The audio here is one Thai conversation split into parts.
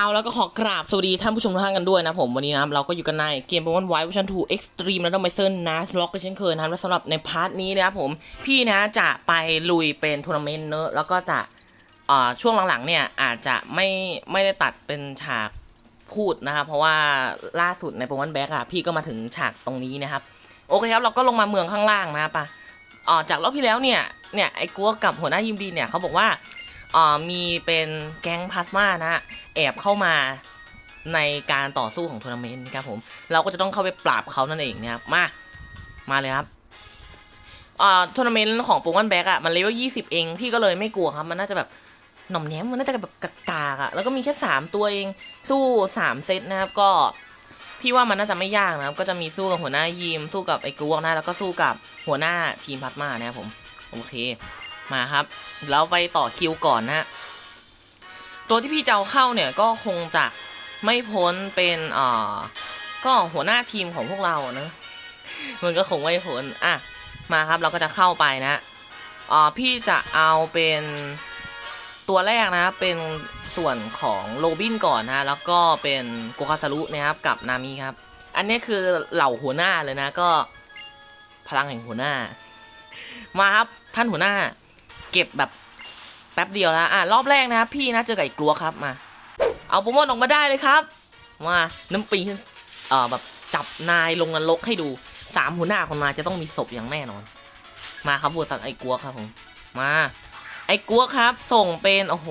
เอาแล้วก็ขอกราบสวัสดีท่านผู้ชมทุกท่านกันด้วยนะผมวันนี้นะเราก็อยู่กันในเกมโปเกมอนไวท์เวอร์ชัน2 Extreme แล้วก็ไมเซิลนะล็อกก็เช่นเคยนะและสำหรับในพาร์ทนี้นะครับผมพี่นะจะไปลุยเป็นทัวร์นาเมนต์เนอะแล้วก็จะอ่าช่วงหลังๆเนี่ยอาจจะไม่ไม่ได้ตัดเป็นฉากพูดนะครับเพราะว่าล่าสุดในโปเกมอนแบ็กอะพี่ก็มาถึงฉากตรงนี้นะครับโอเคครับเราก็ลงมาเมืองข้างล่างนะครับปะอ่าจากรอบที่แล้วเนี่ยเนี่ยไอ้กัวกับหัวหน้ายิมดีเนี่ยเขาบอกว่า มีเป็นแก๊งพลาสมานะฮะแอบเข้ามาในการต่อสู้ของทัวร์นาเมนต์นะครับผม เราก็จะต้องเข้าไปปราบเขานั่นเองนะครับ มา มาเลยครับอ่าทัวร์นาเมนต์ของโปเกมอนแบ็กอะมันเลเวลยี่สิบเอง พี่ก็เลยไม่กลัวครับ มันน่าจะแบบหน่อมแนมมันน่าจะแบบกากๆอะแล้วก็มีแค่สามตัวเองสู้สามเซตนะครับก็ พี่ว่ามันน่าจะไม่ยากนะครับ ก็จะมีสู้กับหัวหน้ายีมสู้กับไอ้กรวกนะแล้วก็สู้กับหัวหน้าทีมพลาสมานะครับผม โอเค มาครับ แล้วไปต่อคิวก่อนนะฮะตัวที่พี่จะเอาเข้าเนี่ยก็คงจะไม่พ้นเป็นเอ่อก็หัวหน้าทีมของพวกเรานะมันก็คงไม่พ้นอะมาครับเราก็จะเข้าไปนะอ่าพี่จะเอาเป็นตัวแรกนะครับเป็นส่วนของโรบินก่อนนะแล้วก็เป็นโกคาซารุนะครับกับนามิครับ อันนี้คือเหล่าหัวหน้าเลยนะก็พลังแห่งหัวหน้า มาครับท่านหัวหน้า เก็บแบบแป๊บเดียวแล้วอะรอบแรกนะครับพี่นะเจอกับไอ้กลัวครับมา เอาโปเกมอนออกมาได้เลยครับมาน้ำปิงเอ่อแบบจับนายลงนรกให้ดูสามหัวหน้าของนายจะต้องมีศพอย่างแน่นอน มาครับบวสัตว์ไอ้กลัวครับผมมา ไอ้กลัวครับ ส่งเป็นโอ้โห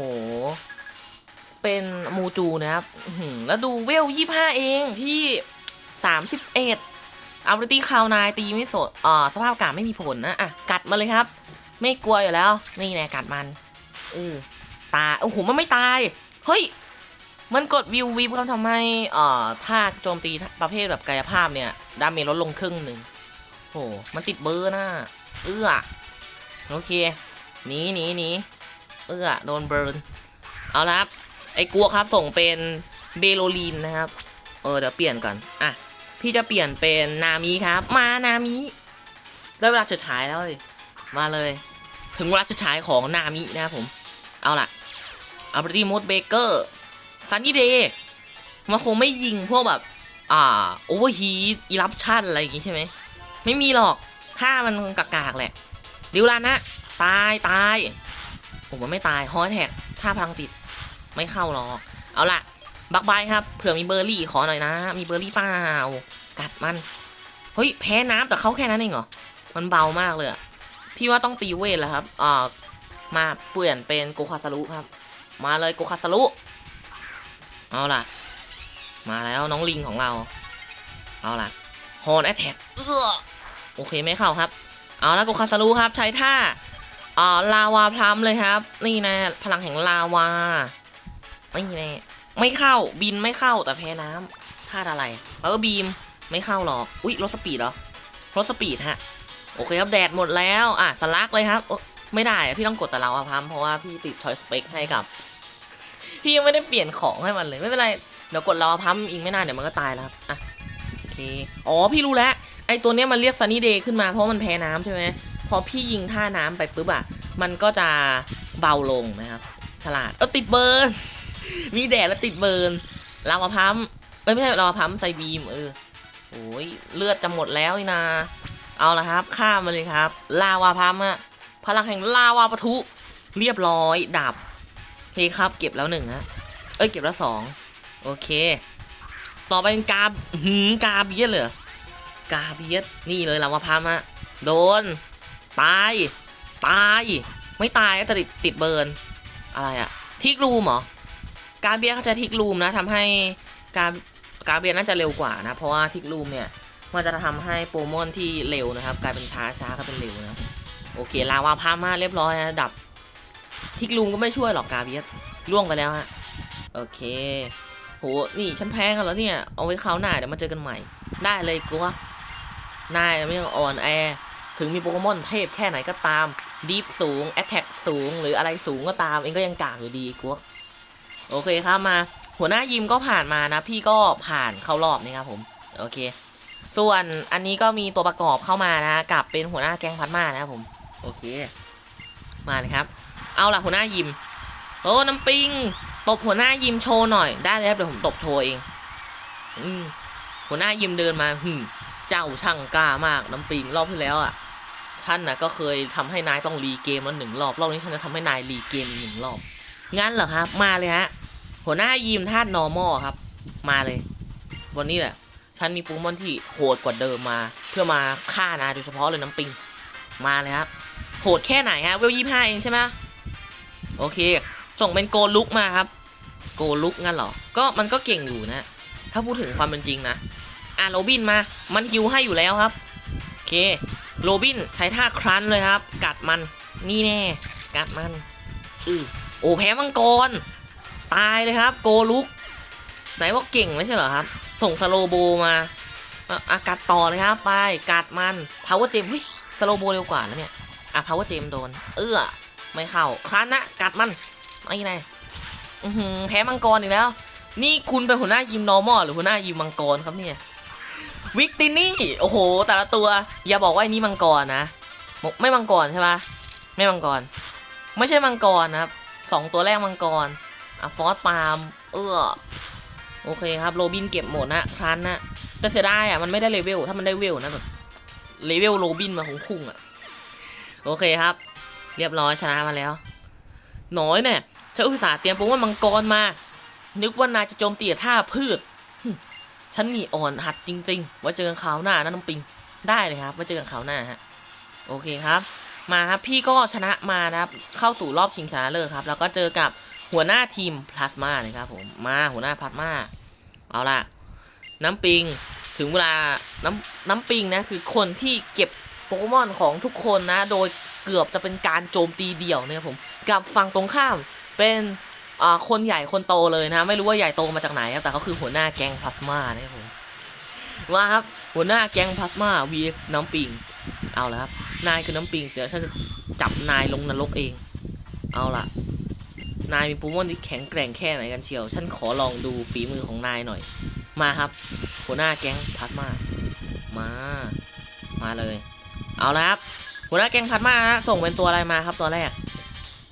เป็นมูจูนะครับหือแล้วดูเวลยี่ห้าเองพี่สามสิบเอ็ดอัลติคาวนายตีไม่สดอ่าสภาพอากาศไม่มีผลนะอะกัดมาเลยครับ ไม่กลัวอยู่แล้ว นี่แน่กัดมันเออตายโอ้โหมันไม่ตาย เฮ้ย มันกดวิววิบครับทำให้เอ่อท่าโจมตีประเภทแบบกายภาพเนี่ย ดาเมจลดลงครึ่งหนึ่งโอ้มันติดเบอร์นะเอื้อโอเคหนีหนีหนีเอื้อโดนเบิร์น เอาละครับ ไอ้กลัวครับส่งเป็นเบโลลีนนะครับ เออเดี๋ยวเปลี่ยนก่อน อะ พี่จะเปลี่ยนเป็นนามิครับ มานามิได้เวลาสุดท้ายแล้วเลยมาเลย ถึงเวลาสุดท้ายของนามินะครับผม เอาล่ะอัลเบรตีมดเบเกอร์ซันนี่เดย์มันคงไม่ยิงพวกแบบ อ่าโอเวอร์ฮีทอีรับชั่นอะไรอย่างงี้ใช่ไหม ไม่มีหรอก ถ้ามันกากๆแหละดิวลานะ ตายตายผมว่าไม่ตายฮอตแท็กถ้าพลังจิตไม่เข้าหรอก เอาล่ะ บักบายครับ เผื่อมีเบอร์รี่ขอหน่อยนะ มีเบอร์รี่เปล่า กัดมัน เฮ้ย แพ้น้ำแต่เขาแค่นั้นเองเหรอ มันเบามากเลยอะ พี่ว่าต้องตีเวทแล้วครับอ่ามาเปลี่ยนเป็นโกคาซารุครับ มาเลยโกคาซารุเอาล่ะ มาแล้วน้องลิงของเรา เอาล่ะฮอนแอทแทกเออโอเคไม่เข้าครับ เอาล้วโกคาซารุครับ ใช้ท่าอ่าลาวาพลัมเลยครับ นี่นะ พลังแห่งลาวานี่แน่ไม่เข้าบินไม่เข้าแต่แพ้น้ำธาตุอะไรเออบีมไม่เข้าหรอก อุ๊ยรถสปีดเหรอรถสปีดฮะ โอเคครับแดดหมดแล้ว อะสลักเลยครับโอ๊ะไม่ได้พี่ต้องกดแต่เราอะพัมเพราะว่าพี่ติดชอยสเปคให้กับ พี่ยังไม่ได้เปลี่ยนของให้มันเลยไม่เป็นไร เดี๋ยวกดเราพัมอีกไม่นานเดี๋ยวมันก็ตายแล้วครับอะโอเคอ๋อพี่รู้แล้วไอตัวเนี้ยมันเรียกซันนี่เดย์ขึ้นมาเพราะมันแพ้น้ำใช่ไหมพอพี่ยิงท่าน้ำไปปุ๊บอะมันก็จะเบาลงนะครับ ฉลาดเออติดเบิร์นมีแดดแล้วติดเบิร์นลาวาพัมเอ้ยไม่ใช่ลาวาพัมไซบีมเออโอ้ยเลือดจะหมดแล้วนี่นา เอาละครับ ข้ามมาเลยครับ ลาวาพัมะพลังแห่งลาวาปะทุเรียบร้อยดับเคครับ เก็บแล้วหนึ่งฮะเอ้ยเก็บแล้วสองโอเค ต่อไปเป็นกาหืมกาเบียสเลยเหรอกาเบียสนี่เลยลาวาพัมะโดนตายตายไม่ตายก็จะติดติดเบิร์นอะไรอะทิกรูมเหรอกาเบียสเขาจะทิกรูมนะทำให้กากาเบียสน่าจะเร็วกว่านะ เพราะว่าทิกรูมเนี่ย มันจะทำให้โปโมอนที่เร็วนะครับ กลายเป็นช้าช้าก็เป็นเร็วนะโอเคลาวาพามาเรียบร้อยนะดับทิกลุงก็ไม่ช่วยหรอกกาเบียสล่วงไปแล้วฮะโอเคโหนี่ฉันแพ้กันแล้วเนี่ยเอาไว้คราวหน้าเดี๋ยวมาเจอกันใหม่ ได้เลยกูว่านายไม่ต้องอ่อนแอถึงมีโปเกมอนเทพแค่ไหนก็ตามดีฟสูงแอตแทกสูง หรืออะไรสูงก็ตามเองก็ยังกากอยู่ดีกูว่าโอเคครับมา หัวหน้ายิมก็ผ่านมานะ พี่ก็ผ่านเข้ารอบนี่ครับผม โอเค ส่วนอันนี้ก็มีตัวประกอบเข้ามานะกับเป็นหัวหน้าแก๊งพัดมานะครับผมโอเค มาเลยครับ เอาล่ะหัวหน้ายิมโอ้น้ำปิง ตบหัวหน้ายิมโชว์หน่อยได้เลยครับเดี๋ยวผมตบโชว์เอง อืมหัวหน้ายิมเดินมาหึมเจ้าช่างกล้ามากน้ำปิงรอบที่แล้วอะฉันน่ะก็เคยทำให้นายต้องรีเกมมาหนึ่งรอบรอบนี้ฉันจะทำให้นายรีเกมอีกหนึ่งรอบงั้นเหรอครับ มาเลยฮะหัวหน้ายิมธาตุ normal ครับ มาเลย วันนี้แหละ ฉันมีโปูมอนที่โหดกว่าเดิมมา เพื่อมาฆ่านาโดยเฉพาะเลยน้ำปิง มาเลยครับ โหดแค่ไหนฮะ เวลยี่ห้าเองใช่ไหมโอเค ส่งเป็นโกลุกมาครับ โกลุกงั้นเหรอ ก็มันก็เก่งอยู่นะ ถ้าพูดถึงความเป็นจริงนะ อะโรบินมา มันฮิวให้อยู่แล้วครับ โอเค โรบินใช้ท่าครั้นเลยครับ กัดมัน นี่แน่ กัดมันอือโอ้แพ้มังกร ตายเลยครับ โกลุก ไหนว่าเก่งไม่ใช่เหรอครับ ส่งสโลโบมาอะอะกัดต่อเลยครับ ไปกัดมันพาวเวอร์เจมเฮ้ยสโลโบเร็วกว่านะเนี่ยอะพาวเวอร์เจมโดน เอื้อไม่เข้าครันะกัดมันไอ้ไงอือแพ้มังกรอีกแล้ว นี่คุณเป็นหัวหน้ายิมนอร์มอลหรือหัวหน้ายิมมังกรครับเนี่ยวิกตินี่โอ้โห แต่ละตัว อย่าบอกว่าไอ้นี่มังกรนะไม่มังกรใช่ปะไม่มังกร ไม่ใช่มังกรนะครับสองตัวแรกมังกรอะฟอสปาล์มเออ โอเคครับโรบินเก็บหมดนะครันนะแต่เสียดายอะมันไม่ได้เลเวลถ้ามันได้เวลนะแบบเลเวลโรบินมาของคุ้งอะโอเคครับ เรียบร้อยชนะมาแล้ว น้อยเนี่ยฉันอุตส่าห์เตรียมโปรว่ามังกรมา นึกว่านายจะโจมตีท่าพืชฉันนี่อ่อนหัดจริง ๆ ไว้เจอกันคราวหน้านะน้องปิงได้เลยครับไว้เจอกันคราวหน้าฮะโอเคครับ มาครับพี่ก็ชนะมานะครับเข้าสู่รอบชิงชนะเลิศครับ แล้วก็เจอกับ หัวหน้าทีมพลาสมานะครับผมมาหัวหน้าพลาสมาเอาล่ะ น้ำปิงถึงเวลาน้ำน้ำปิงนะคือคนที่เก็บโปเกมอนของทุกคนนะ โดยเกือบจะเป็นการโจมตีเดี่ยวนะครับผมกับฝั่งตรงข้ามเป็นอ่าคนใหญ่คนโตเลยนะ ไม่รู้ว่าใหญ่โตมาจากไหนครับแต่เขาคือหัวหน้าแก๊งพลาสมานะครับผมว่าครับหัวหน้าแก๊งพลาสมา vs น้ำปิง เอาละครับนายคือน้ำปิงเสียฉันจะจับนายลงนรกเอง เอาล่ะ นายมีปูมอนที่แข็งแกร่งแค่ไหนกันเชียว ฉันขอลองดูฝีมือของนายหน่อย มาครับ หัวหน้าแก๊งพลาสมา มา มาเลย เอาละครับ หัวหน้าแก๊งพลาสมาฮะส่งเป็นตัวอะไรมาครับตัวแรก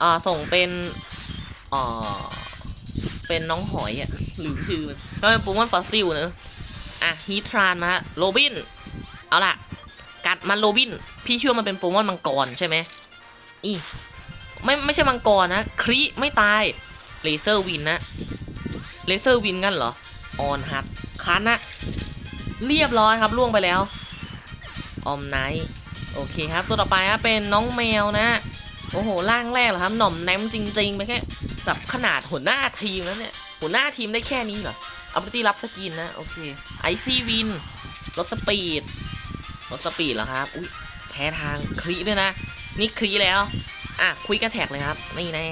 อ่า ส่งเป็น อ่า เป็นน้องหอยอะลืมชื่อมันแล้วเป็นปูมอนฟอสซิลเนอะอะฮีทรานมาฮะโรบิน เอาล่ะ กัดมันโรบิน พี่เชื่อมันเป็นปเกมอนมังกรใช่ไหมอี ไม่ไม่ใช่มังกรนะคริไม่ตายเลเซอร์วินนะเลเซอร์วินงั้นเหรอออนฮัตคันนะเรียบร้อยครับล่วงไปแล้วออมไนท์โอเคครับ ตัวต่อไปครับเป็นน้องแมวนะโอ้โหร่างแรกเหรอครับหน่อมแนมจริงๆไปแค่แบบขนาดหัวหน้าทีมแล้วเนี่ยหัวหน้าทีมได้แค่นี้เหรอเอาไปที่รับสกินนะโอเคไอซี่วินรถสปีดรถสปีดเหรอครับอุ้ยแพ้ทางคลีด้วยนะ นี่คลีแล้ว อะคุยกันแท็กเลยครับนี่แน่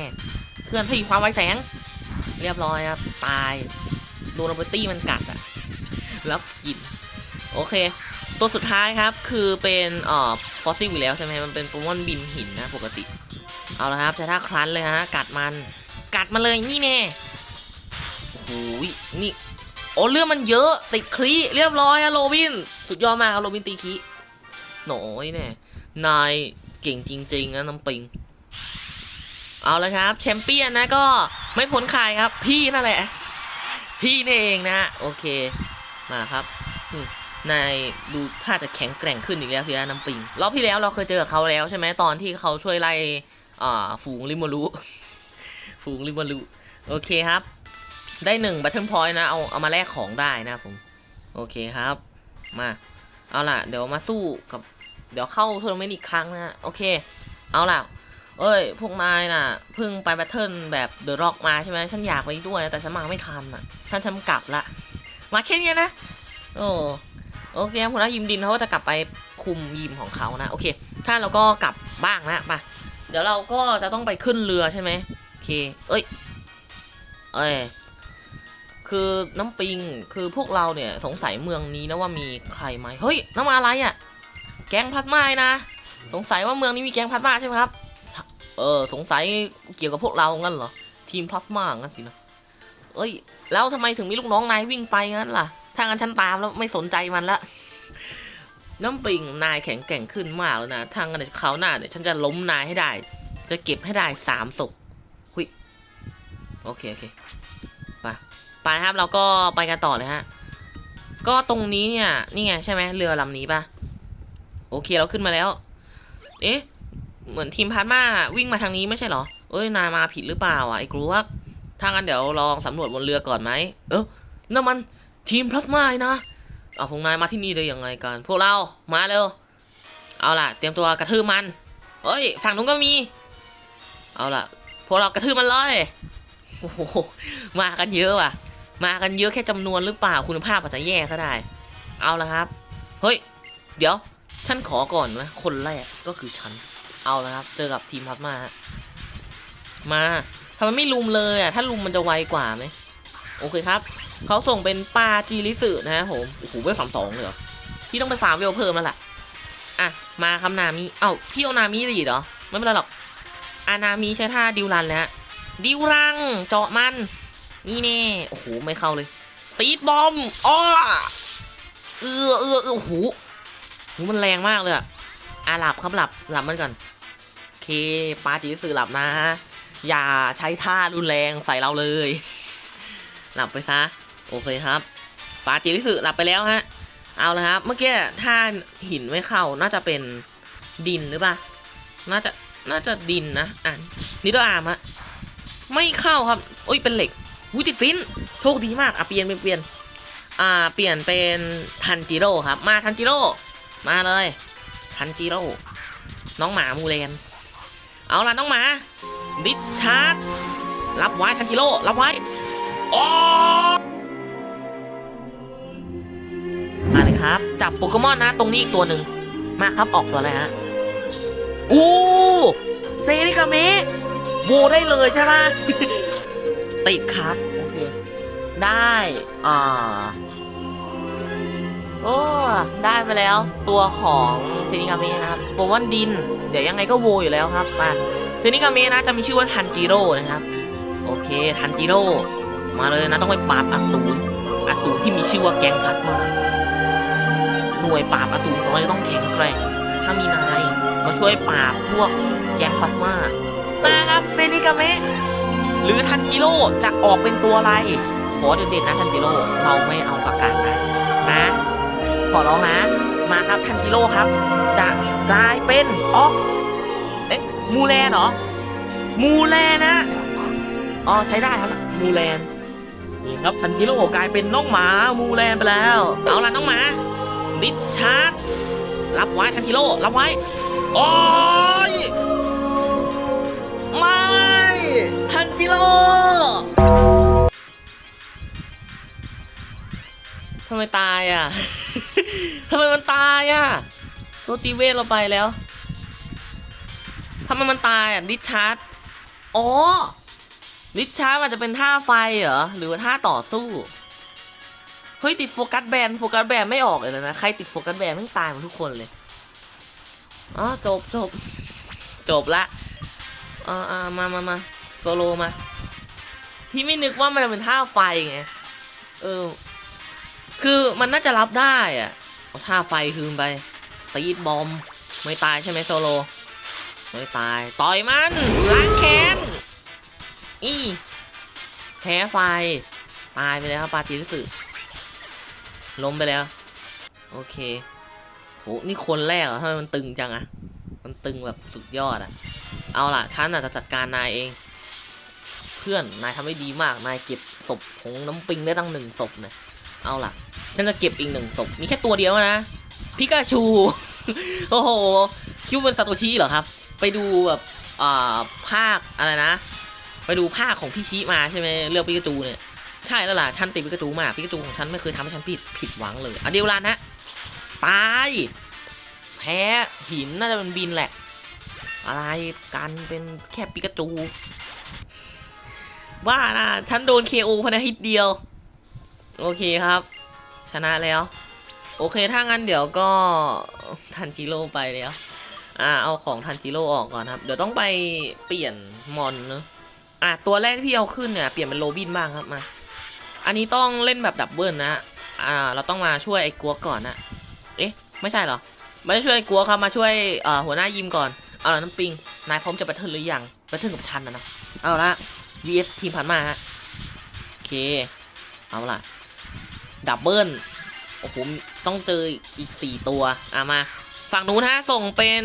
เคลื่อนที่ความไวแสง เรียบร้อยครับตายโดนโรเบอร์ตี้มันกัดอะรับสกินโอเค ตัวสุดท้ายครับคือเป็นเอ่อฟอสซิลอยู่แล้วใช่ไหมมันเป็นโปเกมอนบินหินนะปกติ เอาละครับใช้ท่าครันเลยฮะกัดมัน กัดมาเลยนี่แน่โอ้โหนี่โอ้เรื่องมันเยอะติดคลีเรียบร้อยอะโรบิน สุดยอดมากครับโรบินตีคีหน่อยแน่นายเก่งจริงๆนะน้ำปิง เอาละครับแชมเปี้ยนนะก็ไม่พ้นใครครับ พี่นั่นแหละ พี่นี่เองนะโอเคมาครับนายดูถ้าจะแข็งแกร่งขึ้นอีกแล้วสินะน้ำปิงรอบที่แล้วเราเคยเจอกับเขาแล้วใช่ไหมตอนที่เขาช่วยไล่ฝูงริมารุฝูงริมารุโอเคครับ ได้หนึ่งบัตเทิลพอยต์นะเอาเอามาแลกของได้นะผมโอเคครับมาเอาล่ะ เดี๋ยวมาสู้กับ เดี๋ยวเข้าทัวร์นาเมนต์อีกครั้งนะโอเค เอาล่ะ เอ้ย พวกนายน่ะเพิ่งไปแบทเทิลแบบเดอะร็อกมาใช่ไหมฉันอยากไปด้วยแต่ฉันมาไม่ทันอะฉันฉันกลับละ มาแค่นี้นะ โอ้โอเคหัวหน้ายิมดินเขาก็จะกลับไปคุมยิมของเขานะ โอเค ถ้าเราก็กลับบ้างนะมาเดี๋ยวเราก็จะต้องไปขึ้นเรือใช่ไหมโอเค เอ้ย เอ้ย คือน้ำปิง คือพวกเราเนี่ยสงสัยเมืองนี้นะว่ามีใครไหมเฮ้ย น้ำมาอะไรอะ่ะ แก๊งพลาสมานะ สงสัยว่าเมืองนี้มีแก๊งพลาสมาใช่ไหมครับ เออ สงสัยเกี่ยวกับพวกเรางั้นเหรอ ทีมพลาสมางั้นสินะ เอ้ย แล้วทำไมถึงมีลูกน้องนายวิ่งไปงั้นล่ะ ถ้างั้นฉันตามแล้วไม่สนใจมันละ น้ำปิงนายแข็งแกร่งขึ้นมากแล้วนะ ทางกันคราหน้าเนี่ยฉันจะล้มนายให้ได้ จะเก็บให้ได้สามศพหุยโอเค โอเค ไป ไปครับเราก็ไปกันต่อเลยฮะ ก็ตรงนี้เนี่ย นี่ไงใช่ไหมเรือลำนี้ปะโอเคเราขึ้นมาแล้ว เอ๊ะ เหมือนทีมพาร์มาวิ่งมาทางนี้ไม่ใช่เหรอ เอ้ยนายมาผิดหรือเปล่าอะไอ้กลัวถ้างั้นเดี๋ยวลองสำรวจบนเรือก่อนไหม เออนั่นมันทีมพลาสมานะเอาพวกนายมาที่นี่ได้ยังไงกัน พวกเรา มาเร็ว เอาล่ะ เตรียมตัวกระทืบมัน เอ้ย ฝั่งนู้นก็มี เอาล่ะ พวกเรากระทืบมันเลย โอ้โห มากันเยอะว่ะ มากันเยอะแค่จำนวนหรือเปล่า คุณภาพอาจจะแย่ก็ได้ เอาละครับ เฮ้ย เดี๋ยว ฉันขอก่อนนะ คนแรกก็คือฉัน เอาละครับ เจอกับทีมพับมามาทำไมไม่ลุมเลยอะ ถ้าลุมมันจะไวกว่าไหมโอเคครับ เขาส่งเป็นปาจีริสึนะฮะผมโอ้โหเวลสามสองเลยเหรอพี่ต้องไปฟาร์มเวลเพิ่มแล้วล่ะอะมาคำนามิเอ้าพี่เอานามิดีเหรอไม่เป็นไรหรอกอานามิใช้ท่าดิวรันแล้ว ดิวรังเจาะมัน นี่แน่โอ้โหไม่เข้าเลยซีดบอมอ้อเออเออเออโอ้โหมันแรงมากเลยอะอะหลับครับหลับหลับมันก่อน เคปาจิสื่อหลับนะ อย่าใช้ท่ารุนแรงใส่เราเลย หลับไปซะ โอเคครับ ปาจิริสึหลับไปแล้วฮะ เอาละครับ เมื่อกี้ท่าหินไม่เข้า น่าจะเป็นดินหรือเปล่า น่าจะ น่าจะดินนะ อะนิดอาร์มฮะ ไม่เข้าครับ โอ้ย เป็นเหล็กวิติดฟิน โชคดีมาก อะเปลี่ยนเปลี่ยนเปลี่ยน อ่า เปลี่ยนเป็นทันจิโร่ครับ มาทันจิโร่ มาเลย ทันจิโร่ น้องหมามูเลน เอาล่ะน้องหมาดิชชาร์ดรับไว้ทันจิโร่รับไว้โอ้มาเลยครับ จับโปเกมอนนะ ตรงนี้อีกตัวหนึ่งมาครับออกตัวเลยฮะอู้เซริกาเมะโวได้เลยใช่ไหมติดครับ โอเค ได้ อ่า โอ้ได้ไปแล้วตัวของเซนิกาเมะนะครับโปรวันดิน เดี๋ยวยังไงก็โวอยู่แล้วครับมาเซนิกาเมะนะจะมีชื่อว่าทันจิโร่นะครับ โอเคทันจิโร่มาเลยนะต้องไปปราบอสูรอสูรที่มีชื่อว่าแก๊งพลาสมาหน่วยปราบอสูรของเราจะต้องแข็งแกร่งถ้ามีนายมาช่วยปราบพวกแก๊งพลาสมามาครับเซนิกาเมะหรือทันจิโร่จะออกเป็นตัวอะไรขอเด่นๆนะทันจิโร่เราไม่เอาประกาศนะ ขอร้องนะ มาครับทันจิโร่ครับ จะกลายเป็นอ๋อเอ๊ะมูแลนเหรอมูแลนะอ๋อใช้ได้ครับมูแลนนี่ครับทันจิโร่กลายเป็นน้องหมามูแลนไปแล้ว เอาล่ะน้องหมาดิชชาร์ดรับไว้ทันจิโร่รับไว้โอ้ยไม่ทันจิโร่ ทำไมตายอะ ทำไมมันตายอะตัวตีเวทเราไปแล้ว ทำไมมันตายอะดิชาร์ดอ๋อดิชาร์ดมันจะเป็นท่าไฟเหรอ หรือว่าท่าต่อสู้ เฮ้ยติดโฟกัสแบนโฟกัสแบนไม่ออกเลยนะ ใครติดโฟกัสแบนม่งตายหมดทุกคนเลย อ๋อจบจบ จบละอ่าอ่ามามามาโซโลมา พี่ไม่นึกว่ามันจะเป็นท่าไฟไง เออ คือมันน่าจะรับได้อะเอาท่าไฟคืนไปซีดบอม ไม่ตายใช่ไหมโซโล ไม่ตาย ต่อยมัน ล้างแค้น อีแพ้ไฟ ตายไปแล้วครับปาจิริสึล้มไปแล้ว โอเคโหนี่คนแรกเหรอทำไมมันตึงจังอะมันตึงแบบสุดยอดอะเอาล่ะฉันอาจจะจัดการนายเอง เพื่อนนายทำได้ดีมาก นายเก็บศพของน้ำปิงได้ตั้งหนึ่งศพเนี่ย เอาล่ะฉันจะเก็บอีกหนึ่งศพมีแค่ตัวเดียวนะพิกาชู โอ้โห คิวเป็นซาโตชิเหรอครับ ไปดูแบบอ่าภาคอะไรนะ ไปดูภาคของพี่ชิมาใช่ไหมเรื่องพิกาจูเนี่ย ใช่แล้วล่ะ ฉันติดพิกาจูมากพิกาจูของฉันไม่เคยทำให้ฉันผิดผิดหวังเลยอะเดียวลานนะตาย แพ้หินน่าจะเป็นบินแหละ อะไรกันเป็นแค่ปิกาจูว่านะฉันโดน KO พนะฮิตเดียว โอเคครับ ชนะแล้ว โอเคถ้างั้นเดี๋ยวก็ทันจิโร่ไปแล้วอ่าเอาของทันจิโร่ออกก่อนครับ เดี๋ยวต้องไปเปลี่ยนมอนเนอะอะตัวแรกที่เอาขึ้นเนี่ยเปลี่ยนเป็นโรบินบ้างครับมา อันนี้ต้องเล่นแบบดับเบิลนะอ่าเราต้องมาช่วยไอ้กัวก่อนนะเอ๊ะไม่ใช่เหรอไม่ได้ช่วยไอ้กัวครับมาช่วยเอ่อหัวหน้ายิมก่อนเอาละน้ำปิงนายพร้อมจะไปเทิร์นหรือยังไปเทิร์นกับฉันนะนะเอาละ vs ทีมพันมาฮะโอเคเอาละ ดับเบิลโอ้โหต้องเจออีก 4 ตัวอะมา ฝั่งนู้นฮะส่งเป็น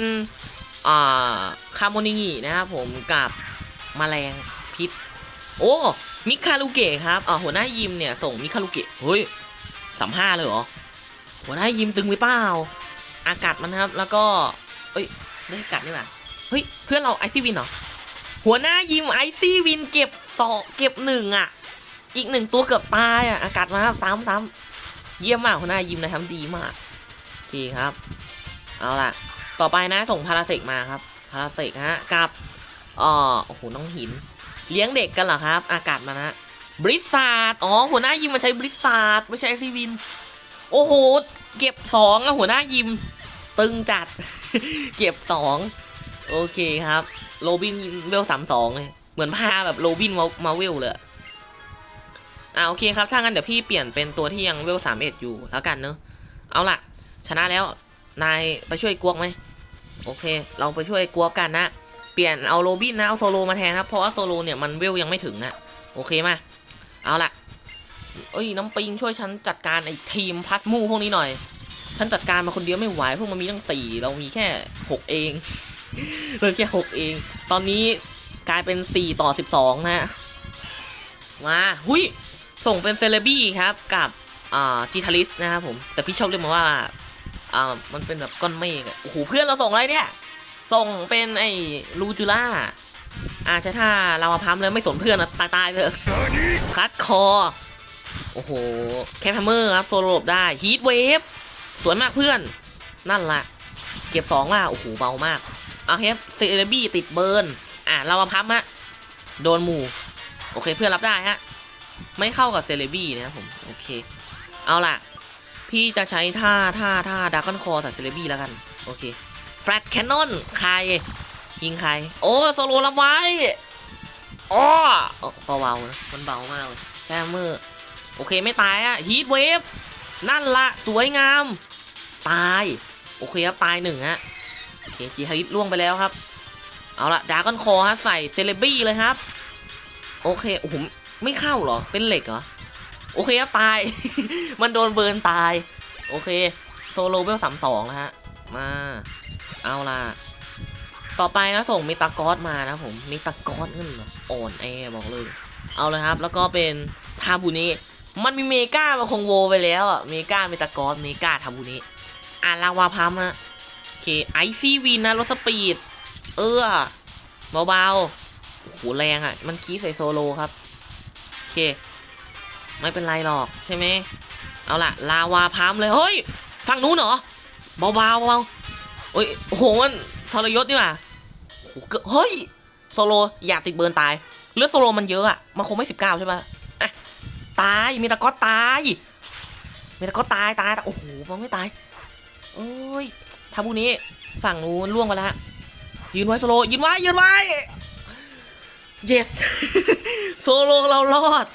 อ่าคาโมนิงินะครับผมกับมแมลงพิษ โอ้มิคาลุเกะครับอ่าหัวหน้ายิมเนี่ยส่งมิคาลุเกะเฮ้ยสามห้าเลยเหรอหัวหน้ายิมตึงไปเปล่าอากาศมันครับแล้วก็เอ้ยไม่ใช่กัดนี่หว่าเฮ้ยเพื่อนเราไอซี่วินเหรอหัวหน้ายิมไอซี่วินเก็บสองเก็บหนึ่งอะ อีกหนึ่งตัวเกือบตายอะอากาศมาครับซ้ำซ้ำเยี่ยมมากหัวหน้ายิมนะทำดีมากโอเคครับ เอาล่ะ ต่อไปนะส่งพาราเซกมาครับพาราเซกฮะกับอ่อโอ้โหน้องหิน เลี้ยงเด็กกันเหรอครับ อากาศมานะบริษัทอ๋อหัวหน้ายิมมันใช้บริษัทไม่ใช่ไอซีวิน โอ้โหเก็บสองแล้วหัวหน้ายิม ตึงจัด เก็บสองโอเคครับ โรบินเวลสามสองเลยเหมือนพาแบบโรบินมาเวลเลย อ่าโอเคครับ ถ้างั้นเดี๋ยวพี่เปลี่ยนเป็นตัวที่ยังเวลสามเอ็ดอยู่แล้วกันเนอะเอาล่ะ ชนะแล้วนายไปช่วยกวกไหมโอเค เราไปช่วยกวกกันนะ เปลี่ยนเอาโรบินนะเอาโซโลมาแทนครับเพราะว่าโซโลเนี่ยมันเวลยังไม่ถึงนะโอเคมาเอาล่ะเอ้ยน้ำปิงช่วยฉันจัดการไอ้ทีมพลัสมูพวกนี้หน่อยฉันจัดการมาคนเดียวไม่ไหวพวกมันมีตั้งสี่เรามีแค่หกเองเลยแค่หกเอง ตอนนี้กลายเป็นสี่ต่อสิบสองนะฮะมา หุย ส่งเป็นเซเลบี้ครับกับจิทาริสนะครับผมแต่พี่ชอบเรียกมาว่าอ่ามันเป็นแบบก้อนเมฆโอ้โหเพื่อนเราส่งอะไรเนี่ย ส่งเป็นไอ้ลูจูล่าอ่าใช่ถ้าเรามาพัมเลยไม่สนเพื่อนนะตายตายเลยคัดคอ โอ้โห แคปแฮมเมอร์ครับ โซโลบได้ฮีทเวฟสวยมากเพื่อน นั่นละเก็บสองล่ะ โอ้โห เบามาก เอาเฮฟเซเลบี้ติดเบิร์น อะ เรามาพับฮะ โดนหมู่ โอเคเพื่อนรับได้ฮะ ไม่เข้ากับเซเลบี้นะครับผม โอเค เอาล่ะ พี่จะใช้ท่าท่าท่าดักกันคอใส่เซเลบี้แล้วกัน โอเคแฟลตแคนนอนใคร ยิงใคร โอ้โซโลรับไว้อ้อเบาๆนะมันเบามากเลยแคมเมอโอเคไม่ตายอะฮีทเวฟนั่นละสวยงาม ตาย โอเคครับ ตายหนึ่งฮะโอเคจีฮาริสล่วงไปแล้วครับ เอาละดาก้อนคอฮะใส่เซเลบี้เลยครับ โอเคโอ้โห ไม่เข้าเหรอ เป็นเหล็กเหรอ โอเคครับตาย มันโดนเบิร์นตาย โอเค โซโลเวลสามสองแล้วฮะ มา เอาล่ะ ต่อไปนะส่งมิตากอสมานะผม มิตากอสนั่นเหรออ่อนแอบอกเลย เอาเลยครับ แล้วก็เป็นทาบุนะมันมีเมกามาคงโวไปแล้วอะ เมกาเมตากอสเมกาทาบุนะอะลาวาพัมอะโอเคไอซีวินนะรถสปีด เออเบาๆโอ้โหแรงอะ มันคีใส่โซโลครับ เค ไม่เป็นไรหรอกใช่ไหมเอาล่ะ ลาวาพัมเลย เฮ้ย ฝั่งนู้นเหรอเบาๆเบาๆเฮ้ยโอ้โหมันทรยศนี่ว่าโอ้เกือบเฮ้ยโซโลอย่าติดเบิร์นตาย เลือดโซโลมันเยอะอะมันคงไม่สิบเก้าใช่ปะตายเมตากอตายเมตากอตายตายโอ้โหมันไม่ตายโอ้ยทาบุนี้ฝั่งนู้นล่วงไปแล้วยืนไว้โซโลยืนไว้ยืนไว้ yes โซโลเรารอด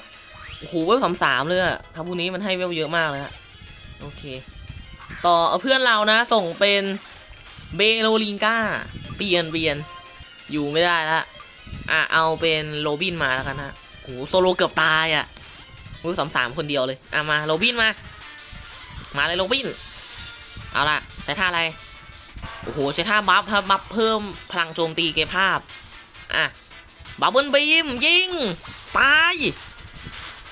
โอ้โหเวลสามสามเลยอะทาบุนี้มันให้เวลเยอะมากเลยฮะ โอเค ต่อเพื่อนเรานะ ส่งเป็นเบโลลิงกาเปลี่ยนเปลี่ยน อยู่ไม่ได้ละอะเอาเป็นโรบินมาแล้วกันฮะโหโซโลเกือบตายอะ่ะมือสามสามคนเดียวเลย อะมาโรบินมา มาเลยโรบิน เอาล่ะใช้ท่าอะไร โอ้โหใช้ท่าบัฟครับบัฟเพิ่มพลังโจมตีเกภาพ อะ บับเบิลบีมยิง ตาย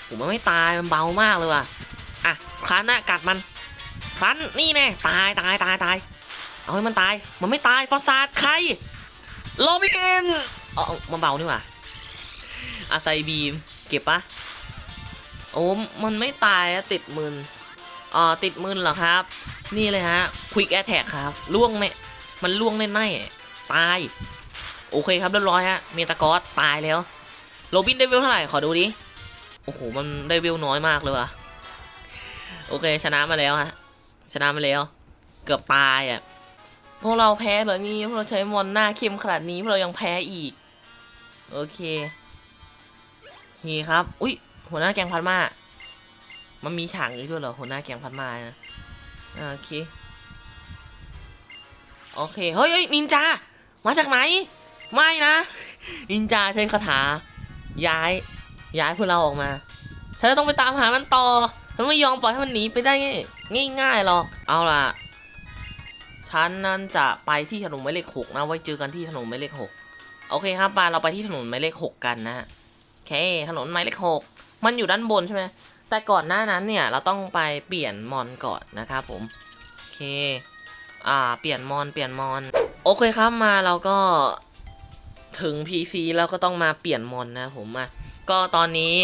ผมมันไม่ตายมันเบามากเลยว่ะอะครันนะกัดมันครันนี่แน่ตายตายตายตายเอาให้มันตายมันไม่ตายฟอสซาดใครโรบินเออมันเบานี่ว่าอาไซบีมเก็บปะโอ้มันไม่ตายอะติดมืนอ๋อติดมืนเหรอครับ นี่เลยฮะควิกแอ t แทกครับล่วงเนี่ยมันล่วงแน่ๆตาย โอเคครับเรียบร้อยฮะเมตากอสตายแล้วโรบินได้เวลเท่าไหร่ขอดูดิโอ้โหมันได้เวลน้อยมากเลยว่ะโอเคชนะมาแล้วฮะชนะมาแล้ว เกือบตายอะพวกเราแพ้เหรอนี่พวกเราใช้มอนหน้าเข้มขนาดนี้พวกเรายังแพ้อีก โอเคโอเคครับอุ้ยหัวหน้าแกงพันมามันมีฉากนี้ด้วยเหรอหัวหน้าแกงพันมานะโอเคโอเคเฮ้ยนินจามาจากไหน ไม่นะนินจาใช้คาถา ย้าย ย้ายพวกเราออกมา ฉันจะต้องไปตามหามันต่อฉันไม่ยอมปล่อยให้มันหนีไปได้ง่ายง่ายๆหรอก เอาล่ะ ฉันนั้นจะไปที่ถนนหมายเลขหกนะ ไว้เจอกันที่ถนนหมายเลขหกโอเคครับปาเราไปที่ถนนหมายเลขหกกันนะโอเค ถนนหมายเลขหกมันอยู่ด้านบนใช่ไหมแต่ก่อนหน้านั้นเนี่ยเราต้องไปเปลี่ยนมอนก่อนนะครับผม โอเค อ่า เปลี่ยนมอน เปลี่ยนมอน โอเคครับมาเราก็ ถึง PC แล้วก็ต้องมาเปลี่ยนมอนนะผมอะก็ตอนนี้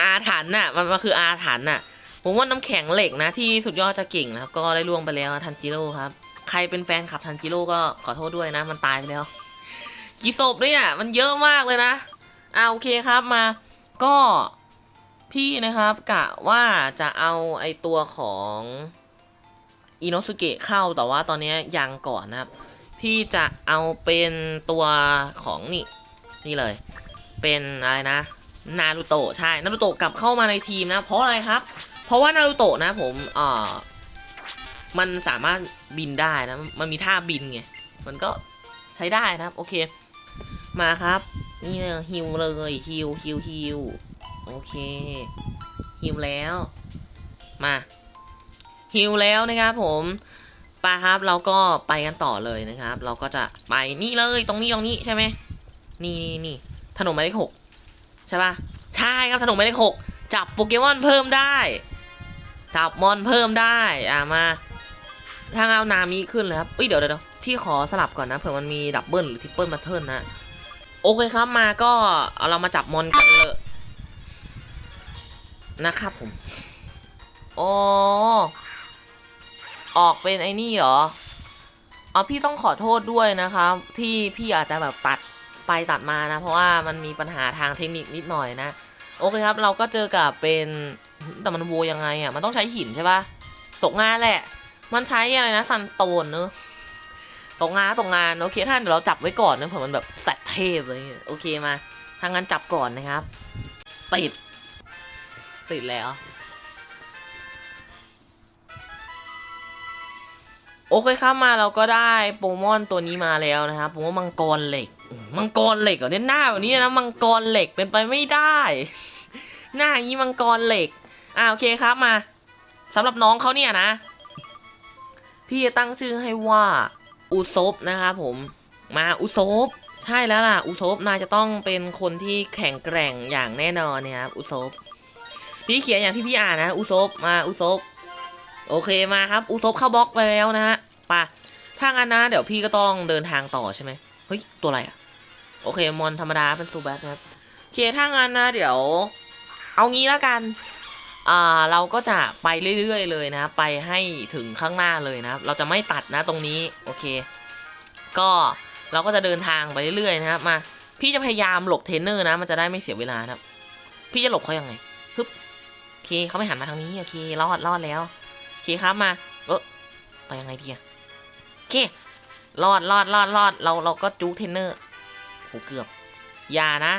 อาถรรพ์น่ะมันคืออาถรรพ์น่ะ ผมว่าน้ำแข็งเหล็กนะที่สุดยอดจะเก่งนะครับ ก็ได้ล่วงไปแล้วทันจิโร่ครับ ใครเป็นแฟนคลับทันจิโร่ก็ขอโทษด้วยนะ มันตายไปแล้ว กี่ศพเนี่ยมันเยอะมากเลยนะอ่าโอเคครับมา ก็พี่นะครับกะว่าจะเอาไอตัวของอิน o สุเกะเข้าแต่ว่าตอนนี้ยังก่อนนะครับ พี่จะเอาเป็นตัวของนี่ นี่เลย เป็นอะไรนะนารูโตะใช่นารูโตะกลับเข้ามาในทีมนะ เพราะอะไรครับ เพราะว่านารูโตะนะผมเอ่อมันสามารถบินได้นะ มันมีท่าบินไง มันก็ใช้ได้นะครับ โอเค มาครับ นี่เลยฮิวเลยฮิวฮิวฮิวโอเคฮิวแล้ว มาฮิวแล้วนะครับผม ไปครับเราก็ไปกันต่อเลยนะครับ เราก็จะไปนี่เลยตรงนี้ตรงนี้ใช่ไหมนี่นี่นี่ถนนหมายเลขหกใช่ปะใช่ครับถนนหมายเลขหกจับโปเกมอนเพิ่มได้ จับมอนเพิ่มได้อ่ามาทางเอานามิขึ้นเลยครับเอ้ยเดี๋ยวเดี๋ยวเดี๋ยวพี่ขอสลับก่อนนะเผื่อมันมีดับเบิลหรือทริปเปิลมาเทิร์นนะโอเคครับมาก็เอาเรามาจับมอนกันเลยนะครับผมอ๋อ ออกเป็นไอ้นี่เหรอเอาพี่ต้องขอโทษด้วยนะครับ ที่พี่อาจจะแบบตัดไปตัดมานะ เพราะว่ามันมีปัญหาทางเทคนิคนิดหน่อยนะ โอเคครับ เราก็เจอกับเป็นแต่มันโวยังไงอะมันต้องใช้หินใช่ปะตกงานแหละ มันใช้อะไรนะซันสโตนเนอะตกงานตกงานโอเคท่านเดี๋ยวเราจับไว้ก่อนนะเผื่อมันแบบแสตเทพอะไรเงี้ยโอเคมาทางนั้นจับก่อนนะครับ ติด ติดแล้ว โอเคครับมาเราก็ได้โปเกมอนตัวนี้มาแล้วนะครับผมว่ามังกรเหล็ก มังกรเหล็กเหรอเนี่ยหน้าแบบนี้นะมังกรเหล็กเป็นไปไม่ได้ หน้าอย่างนี้มังกรเหล็กอ่าโอเคครับมาสำหรับน้องเขาเนี่ยนะ พี่จะตั้งชื่อให้ว่าอุซบนะครับผมมาอุซบใช่แล้วล่ะอุซบนายจะต้องเป็นคนที่แข็งแกร่งอย่างแน่นอนเนี่ยครับอุซบพี่เขียนอย่างที่พี่อ่านนะอุซบมาอุซบ โอเคมาครับ อุซบเข้าบล็อกไปแล้วนะฮะปะถ้างั้นนะ เดี๋ยวพี่ก็ต้องเดินทางต่อใช่ไหมเฮ้ย ตัวอะไรอะโอเค มอนธรรมดาเป็นซูแบทนะครับโอเคถ้างั้นนะ เดี๋ยว เอางี้แล้วกัน อ่า เราก็จะไปเรื่อยๆเลยนะ ไปให้ถึงข้างหน้าเลยนะครับ เราจะไม่ตัดนะตรงนี้ โอเค ก็เราก็จะเดินทางไปเรื่อยๆนะครับ มา พี่จะพยายามหลบเทนเนอร์นะ มันจะได้ไม่เสียเวลานะครับ พี่จะหลบเขายังไง ฮึบ โอเค เขาไม่หันมาทางนี้ โอเค รอด รอดแล้ว เคครับมา เออไปยังไงดีอะโอเครอดรอดรอดรอดเราเราก็จู๊เทนเนอร์โหเกือบ อย่านะ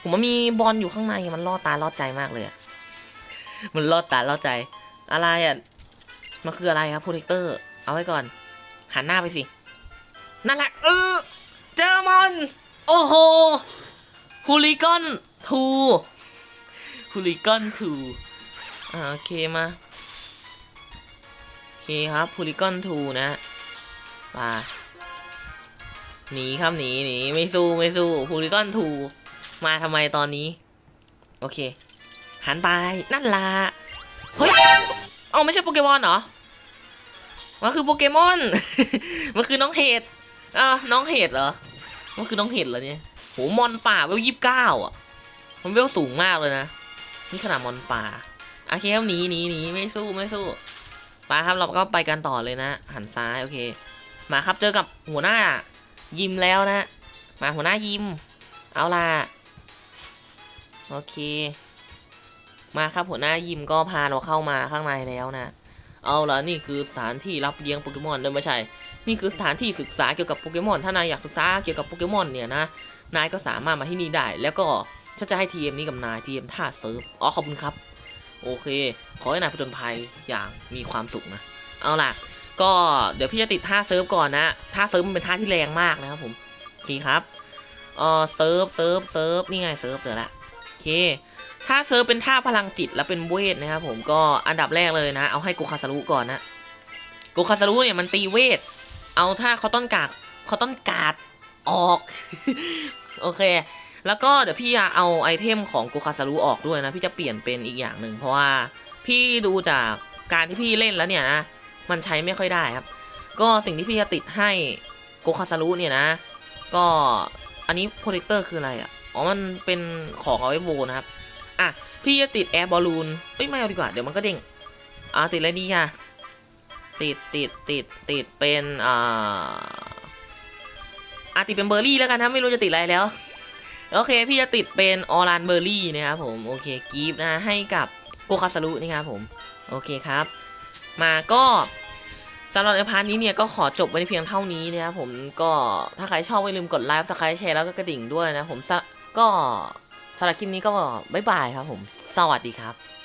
ผมมันมีบอลอยู่ข้างในมันรอดตาลอดใจมากเลยอะมันรอดตาลอดใจ อะไรอะมันคืออะไรครับโปรเทคเตอร์ เอาไว้ก่อน หันหน้าไปสินั่นแหละเออเจอมอนโอ้โหฮูลิกอนทูฮูลิกอนทูอ่าโอเคมา เคครับฮูลิกอนทูนะมาหนีครับหนีหนีไม่สู้ไม่สู้ฮูลิกอนทูมาทำไมตอนนี้ โอเค หันไปนั่นละเฮ้ยเอาไม่ใช่โปเกมอนเหรอมันคือโปเกมอน มันคือน้องเห็ดอ่าน้องเห็ดเหรอ มันคือน้องเห็ดเหรอเนี่ยโหมอนป่าเวลยี่สิบเก้าอะ มันเวลสูงมากเลยนะ นี่ขนาดมอนป่าโอเคครับหนีหนีหนีไม่สู้ไม่สู้ ไปครับเราก็ไปกันต่อเลยนะ หันซ้ายโอเค มาครับเจอกับหัวหน้ายิมแล้วนะ มาหัวหน้ายิม เอาล่ะโอเค มาครับหัวหน้ายิมก็พาเราเข้ามาข้างในแล้วนะ เอาละนี่คือสถานที่รับเลี้ยงโปเกมอนเดิมไม่ใช่ นี่คือสถานที่ศึกษาเกี่ยวกับโปเกมอนถ้านายอยากศึกษาเกี่ยวกับโปเกมอนเนี่ยนะนายก็สามารถมาที่นี่ได้ แล้วก็ฉันจะให้ทีมนี้กับนายทีมท่าเซิร์ฟอ๋อขอบคุณครับ โอเค ขอให้นายผจญภัยอย่างมีความสุขนะ เอาล่ะ ก็เดี๋ยวพี่จะติดท่าเซิร์ฟก่อนนะ ท่าเซิร์ฟมันเป็นท่าที่แรงมากนะครับผมโอเคครับเออเซิร์ฟเซิร์ฟเซิร์ฟนี่ไงเซิร์ฟเจอละโอเคถ้าเซิร์ฟเป็นท่าพลังจิตแล้วเป็นเวทนะครับผมก็อันดับแรกเลยนะ เอาให้โกคาซารุก่อนนะโกคาซารุเนี่ยมันตีเวท เอาถ้าเขาต้นกากเขาต้นกาดออกโอเค แล้วก็เดี๋ยวพี่จะเอาไอเทมของโกคาซารุออกด้วยนะ พี่จะเปลี่ยนเป็นอีกอย่างหนึ่งเพราะว่า พี่ดูจากการที่พี่เล่นแล้วเนี่ยนะ มันใช้ไม่ค่อยได้ครับ ก็สิ่งที่พี่จะติดให้โกคาซารุเนี่ยนะ ก็อันนี้โปรเทคเตอร์คืออะไรอะ อ๋อ มันเป็นของเอาไว้โวนะครับ อะ พี่จะติดแอร์บอลลูนเอ้ยไม่เอาดีกว่า เดี๋ยวมันก็เด้ง อ่าติดอะไรดีอะ ติดติดติดติดเป็นอ่าอะติดเป็นเบอร์รี่แล้วกันนะไม่รู้จะติดอะไรแล้ว โอเค พี่จะติดเป็นออรันเบอร์รี่นะครับผม โอเคกีฟนะให้กับ โกคาสรุนะครับผม โอเคครับ มาก็สำหรับในพาร์ทนี้เนี่ยก็ขอจบไว้เพียงเท่านี้นะครับผมก็ถ้าใครชอบอย่าลืมกดไลค์สไครต์แชร์แล้วก็กระดิ่งด้วยนะผมก็สำหรับคลิปนี้ก็บ๊ายบายครับผม สวัสดีครับ